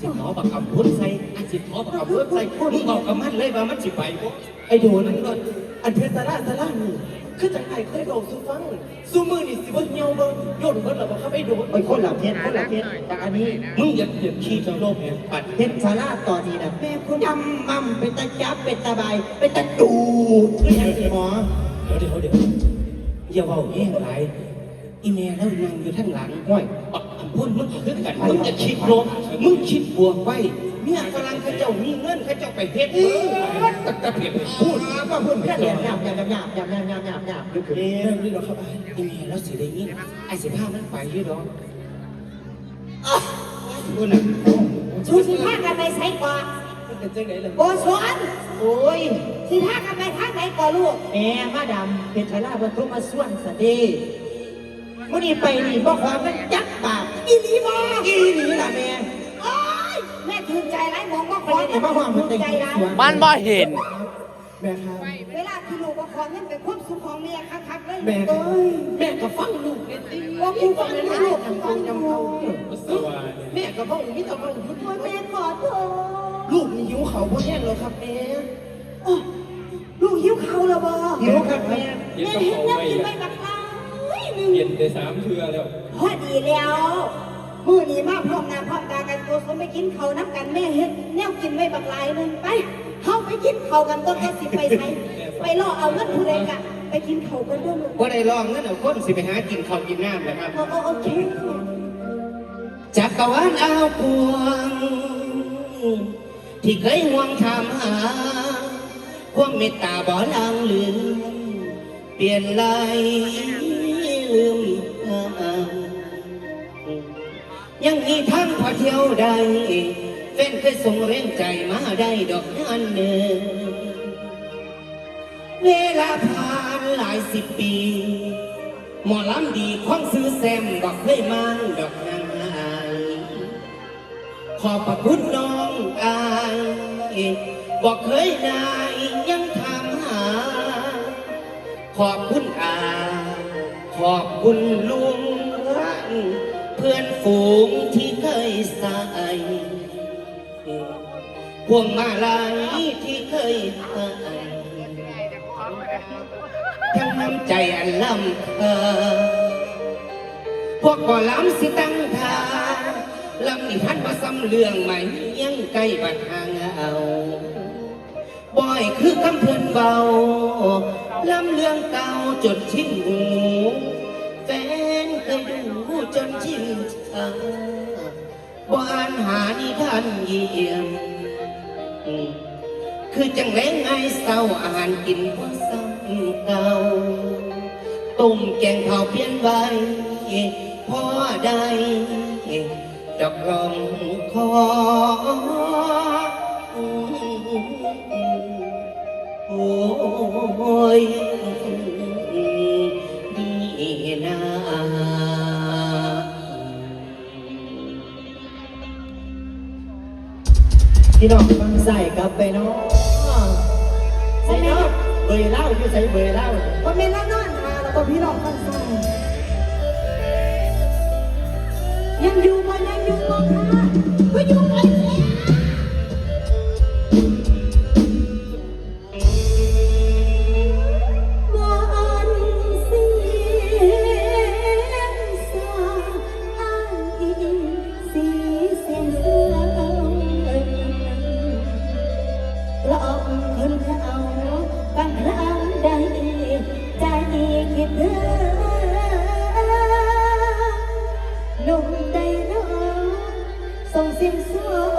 สิขอบักกับพุ่นใส่ไอ้สิขอบักกับพุ่นใส่มึงบอกกับมันเลยว่ามันสิไปบ่ไอ้โดนอันเพชรสาราสารานี่คือจังไห้เคยบอกสู้ฟังสู้มือนี่สิบ่เหี่ยวเบิ่งโยนเบิ่งแล้วบ่ครับไอ้โดนไอ้คนละเพชรคนละเพชรแต่อันนี้มึงอย่าอย่าขี้เจ้าโลกเนี่ยปัดเพชรสาราต่อนี้นะแม่คุณยำมั่มเป็นตาจับเป็นตาบายเป็นตาดูดคือหยังสิหมอเดี๋ยวเดี๋ยวเดี๋ยวอย่าเบาแห้งหลายอีเมลแล้วนั่งอยู่ข้างหลังห้อยปัก คำพูดมึงก็คือกันมึงจะคิดลบมึงคิดบวกไว้เนี่ยฝรั่งเขาเจ้ามีเงินเขาเจ้าไปเฮ็ดเบิดตะกะเพียนพูดมาก็พูดเพชรหยาบหยาบหยาบหยาบหยาบหยาบหยาบหยาบคือเอ๊ะนี่เราเข้าไปอีเมลแล้วสิได้ยินไอ้สิพามันไปอยู่ดอกพูดน่ะชูสิพากันไปใส่ก่อนมันเป็นจังไหนล่ะโบสวนโอ้ยสิพากันไปทางไหนก่อนลูกแม่มาดำเป็นชาลาบรรทุกมาส่วนสะเดี มื่อนี้ไปนี่บ่ความมันจักปากอีหลีบ่อีหลีล่ะแม่โอ้ยแม่ถือใจร้ายมองว่าขไม่อได้งมาความมันถืแต่องใจร้ายสวนมันบ่เห็น แม่ครับเวลาที่ลูกว่าของเงินเป็นความสุขของเมียคักๆเลยแม่ครัเอ้บยแม่ก็ฟังลูกเนี่ยติว่ากูฟังนะลูกฟังอยู่แม่ก็ฟังมิตรฟังทุกโอ้ยแม่ขอโทษลูกนี่หิวเขาบ่แห้งแล้วครับแม่โอ้ยลูกหิวเขาแล้วบ่หิวครับแม่แม่เห็นแล้วกินไปบักลา เฮ้ยหนึ่งเปลี่ยนได้สามเทือแล้ว พอดีแล้วมือนี้มาพร้อมหน้าพร้อมตากันตัวเขาไม่กินเขาวนับกันแม่เฮ็ดแนวกินไม่บักหลายหนึงไปเขาไปกินเขาวกันต้นก็สิไปใช้ไปล่อเอาเงินผู้ใดกะไปกินเขาวกันด้วยลูกว่าได้ลองนั่นเอาคนสิไปหากินข้าวกินน้ำนะครับ โอโอโอเคจักรวาลอาวพวง ที่เคยห่วงถามหา ความเมตตาบ่ลางลืมเปลี่ยนลาย ลืมทางยังมีทางพอเที่ยวได้แฟนเคยส่งแรงใจมาได้ดอกงานเนินเวลาผ่านหลายสิบปี หมอลำดีของซื้อแซมบอกเคยมันดอกนางอายขอบพระคุณน้องอายบอกเคยนายยังทำหา ขอบคุณอา ขอบคุณลุงเพื่อนฝูงที่เคยใส่พวงมาลัยที่เคยให้ทั้งน้ำใจอันล้ำเออพวกก่อล้ำสิตั้งทาลำนี่ท่านมาซ้ำเรื่องใหม่ยังใกล้บัดทางเอาบ่อยคือคำเพื่อนเบาลำเรื่องเก่าจนชินหู บ่อ่านหานิทานเยี่ยม คือจังแรงไงเศร้าอาหารกินพอซ้ำเก่าต้มแกงเผาเปลี่ยนใบพอได้ดอกรองคอโอ้ย พี่น้องฟังใส่กลับไปเนาะใส่เนาะเบยเล่าอยู่ใส่เบยเล่าวันเมล่านอนมาแล้วก็พี่น้องฟังซ้ยังอยู่บ่ยังอยู่บ่ค่ะก็อยู่ คนเขาบางครั้งได้ใจคิดถึงหนุ่มใด้น้องส่งเสียงโ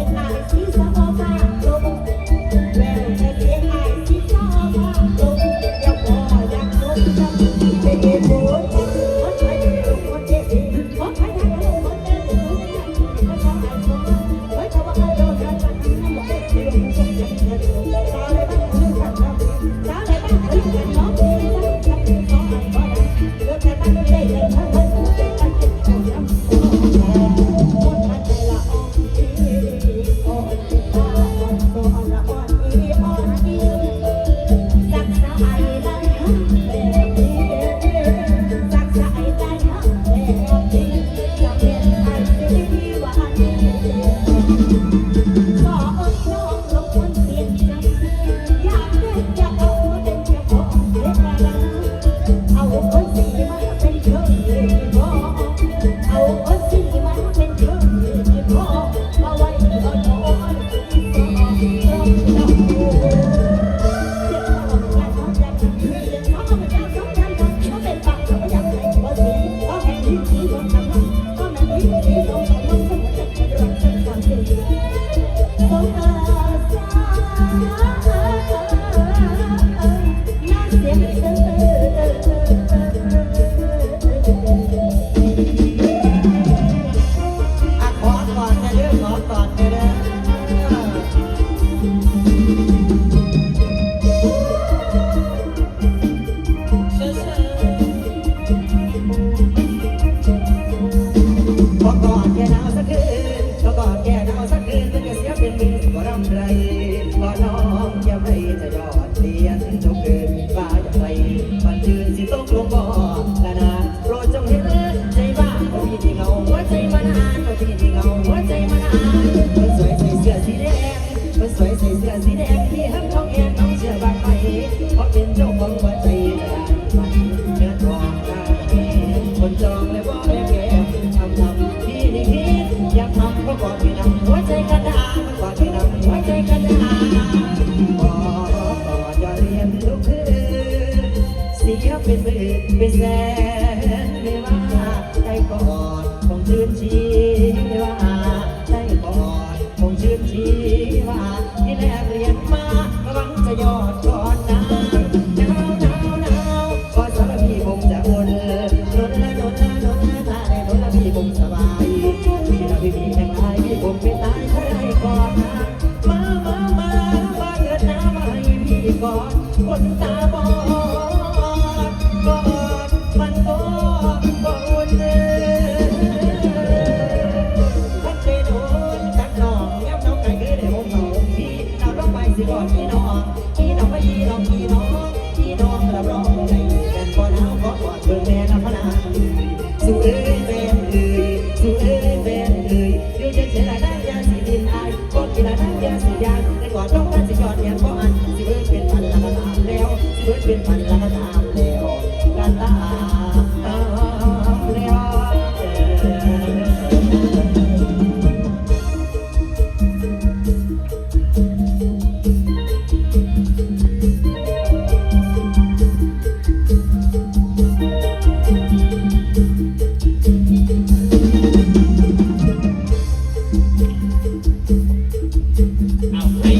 บ่รำไรก็น้องยังไม่จะยอดเรียนจงเกินว่าอย่าไปบันจืนสิต้กลงบ่ละนาโปรดจงเห็นใจบ้าเขามีที่เงาหัวใจมานานเขาที่ที่เงาหัวใจมานานคนสวยใส่เสื้อสีแดงคนสวยใส่เสื้อสีแดงที่ห้ำท้องแอนน้องเชื่อบางไหมเพราะเป็นเจ้าของหัวใจกระดานมันเนื้อทองกาคนจองแล้ว เป็นหมื่นเป็นแส เอา